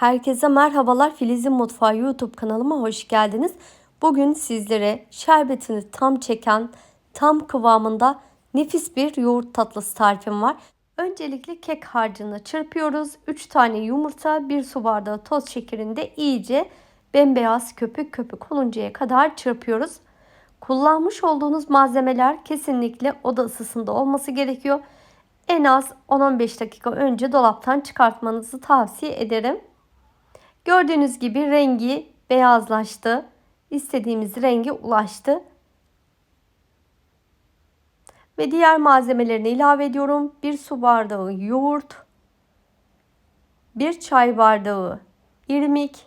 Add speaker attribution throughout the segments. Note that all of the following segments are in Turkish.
Speaker 1: Herkese merhabalar. Filiz'in Mutfağı YouTube kanalıma hoş geldiniz. Bugün sizlere şerbetini tam çeken, tam kıvamında nefis bir yoğurt tatlısı tarifim var. Öncelikle kek harcını çırpıyoruz. 3 tane yumurta, 1 su bardağı toz şekerinde iyice bembeyaz köpük köpük oluncaya kadar çırpıyoruz. Kullanmış olduğunuz malzemeler kesinlikle oda ısısında olması gerekiyor. En az 10-15 dakika önce dolaptan çıkartmanızı tavsiye ederim. Gördüğünüz gibi rengi beyazlaştı. İstediğimiz renge ulaştı. Ve diğer malzemelerini ilave ediyorum. 1 su bardağı yoğurt, 1 çay bardağı irmik,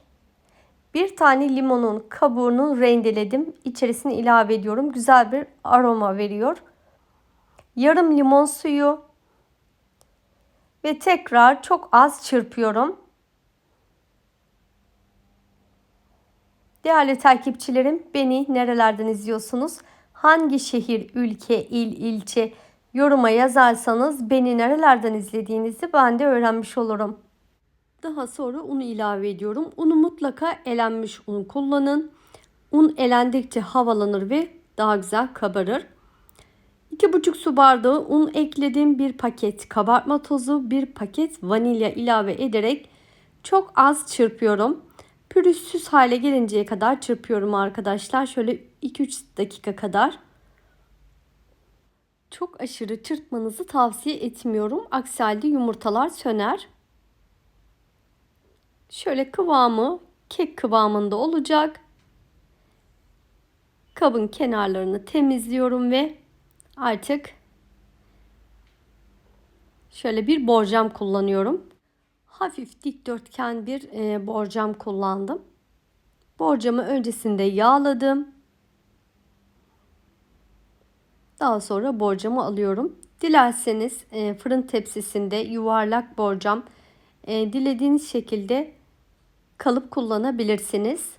Speaker 1: bir tane limonun kabuğunu rendeledim. İçerisine ilave ediyorum. Güzel bir aroma veriyor. Yarım limon suyu ve tekrar çok az çırpıyorum. Değerli takipçilerim, beni nerelerden izliyorsunuz? Hangi şehir, ülke, il, ilçe yoruma yazarsanız beni nerelerden izlediğinizi ben de öğrenmiş olurum. Daha sonra unu ilave ediyorum. Unu mutlaka elenmiş un kullanın. Un elendikçe havalanır ve daha güzel kabarır. 2,5 su bardağı un ekledim. Bir paket kabartma tozu, bir paket vanilya ilave ederek çok az çırpıyorum. Pürüzsüz hale gelinceye kadar çırpıyorum arkadaşlar. Şöyle 2-3 dakika kadar. Çok aşırı çırpmanızı tavsiye etmiyorum. Aksi halde yumurtalar söner. Şöyle kıvamı kek kıvamında olacak. Kabın kenarlarını temizliyorum ve artık şöyle bir borcam kullanıyorum. Hafif dikdörtgen bir e, borcam kullandım. Borcamı öncesinde yağladım. Daha sonra borcamı alıyorum. Dilerseniz e, fırın tepsisinde yuvarlak borcam e, dilediğiniz şekilde kalıp kullanabilirsiniz.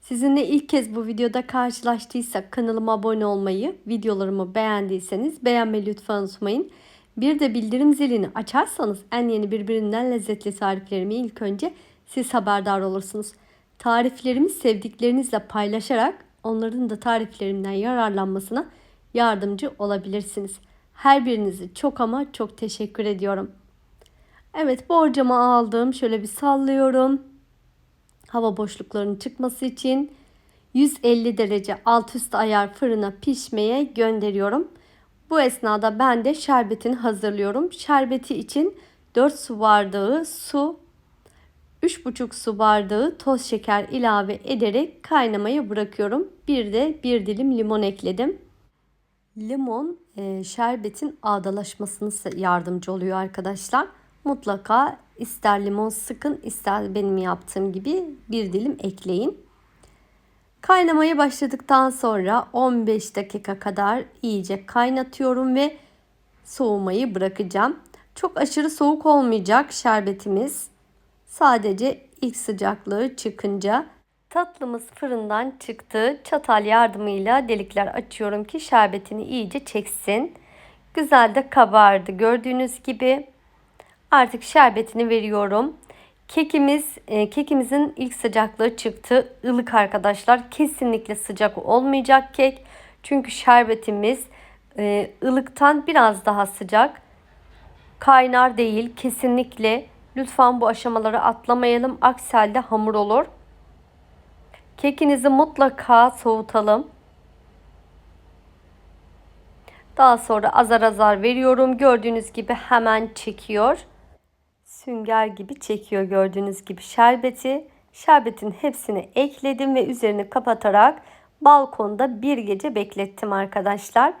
Speaker 1: Sizinle ilk kez bu videoda karşılaştıysak kanalıma abone olmayı, videolarımı beğendiyseniz beğenmeyi lütfen unutmayın. Bir de bildirim zilini açarsanız en yeni birbirinden lezzetli tariflerimi ilk önce siz haberdar olursunuz. Tariflerimi sevdiklerinizle paylaşarak onların da tariflerimden yararlanmasına yardımcı olabilirsiniz. Her birinizi çok ama çok teşekkür ediyorum. Evet borcamı aldım. Şöyle bir sallıyorum. Hava boşluklarının çıkması için 150 derece alt üst ayar fırına pişmeye gönderiyorum. Bu esnada ben de şerbetini hazırlıyorum. Şerbeti için 4 su bardağı su, 3,5 su bardağı toz şeker ilave ederek kaynamaya bırakıyorum. Bir de bir dilim limon ekledim. Limon e, şerbetin ağdalaşmasını yardımcı oluyor arkadaşlar. Mutlaka ister limon sıkın ister benim yaptığım gibi bir dilim ekleyin. Kaynamaya başladıktan sonra 15 dakika kadar iyice kaynatıyorum ve soğumayı bırakacağım. Çok aşırı soğuk olmayacak şerbetimiz. Sadece ilk sıcaklığı çıkınca tatlımız fırından çıktı. Çatal yardımıyla delikler açıyorum ki şerbetini iyice çeksin. Güzel de kabardı. Gördüğünüz gibi artık şerbetini veriyorum. Kekimiz, e, kekimizin ilk sıcaklığı çıktı. Ilık arkadaşlar. Kesinlikle sıcak olmayacak kek. Çünkü şerbetimiz e, ılıktan biraz daha sıcak. Kaynar değil. Kesinlikle lütfen bu aşamaları atlamayalım. Aksi halde hamur olur. Kekinizi mutlaka soğutalım. Daha sonra azar azar veriyorum. Gördüğünüz gibi hemen çekiyor sünger gibi çekiyor gördüğünüz gibi şerbeti. Şerbetin hepsini ekledim ve üzerini kapatarak balkonda bir gece beklettim arkadaşlar.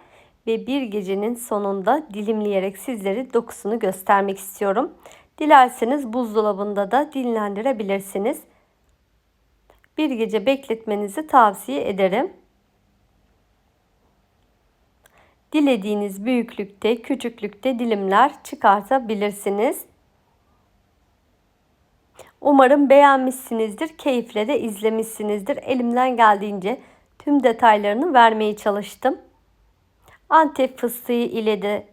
Speaker 1: Ve bir gecenin sonunda dilimleyerek sizlere dokusunu göstermek istiyorum. Dilerseniz buzdolabında da dinlendirebilirsiniz. Bir gece bekletmenizi tavsiye ederim. Dilediğiniz büyüklükte, küçüklükte dilimler çıkartabilirsiniz. Umarım beğenmişsinizdir, keyifle de izlemişsinizdir. Elimden geldiğince tüm detaylarını vermeye çalıştım. Antep fıstığı ile de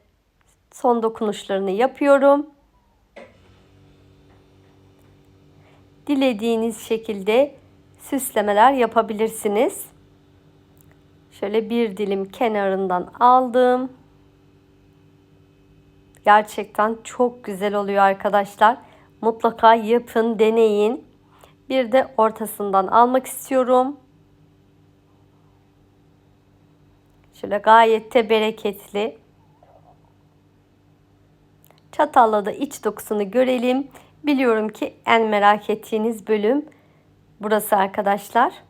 Speaker 1: son dokunuşlarını yapıyorum. dilediğiniz şekilde süslemeler yapabilirsiniz. Şöyle bir dilim kenarından aldım. Gerçekten çok güzel oluyor arkadaşlar. Mutlaka yapın, deneyin. Bir de ortasından almak istiyorum. Şöyle gayet de bereketli. Çatalla da iç dokusunu görelim. Biliyorum ki en merak ettiğiniz bölüm burası arkadaşlar.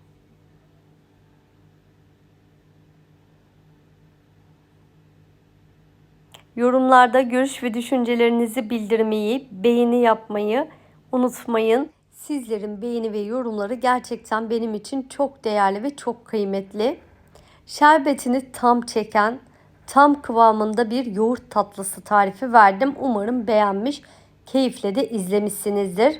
Speaker 1: Yorumlarda görüş ve düşüncelerinizi bildirmeyi, beğeni yapmayı unutmayın. Sizlerin beğeni ve yorumları gerçekten benim için çok değerli ve çok kıymetli. Şerbetini tam çeken, tam kıvamında bir yoğurt tatlısı tarifi verdim. Umarım beğenmiş, keyifle de izlemişsinizdir.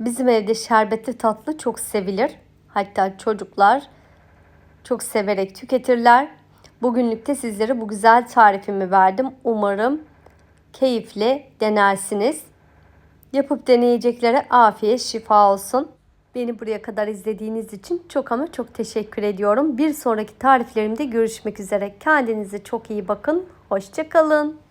Speaker 1: Bizim evde şerbetli tatlı çok sevilir. Hatta çocuklar çok severek tüketirler. Bugünlük de sizlere bu güzel tarifimi verdim. Umarım keyifle denersiniz. Yapıp deneyeceklere afiyet şifa olsun. Beni buraya kadar izlediğiniz için çok ama çok teşekkür ediyorum. Bir sonraki tariflerimde görüşmek üzere. Kendinize çok iyi bakın. Hoşçakalın.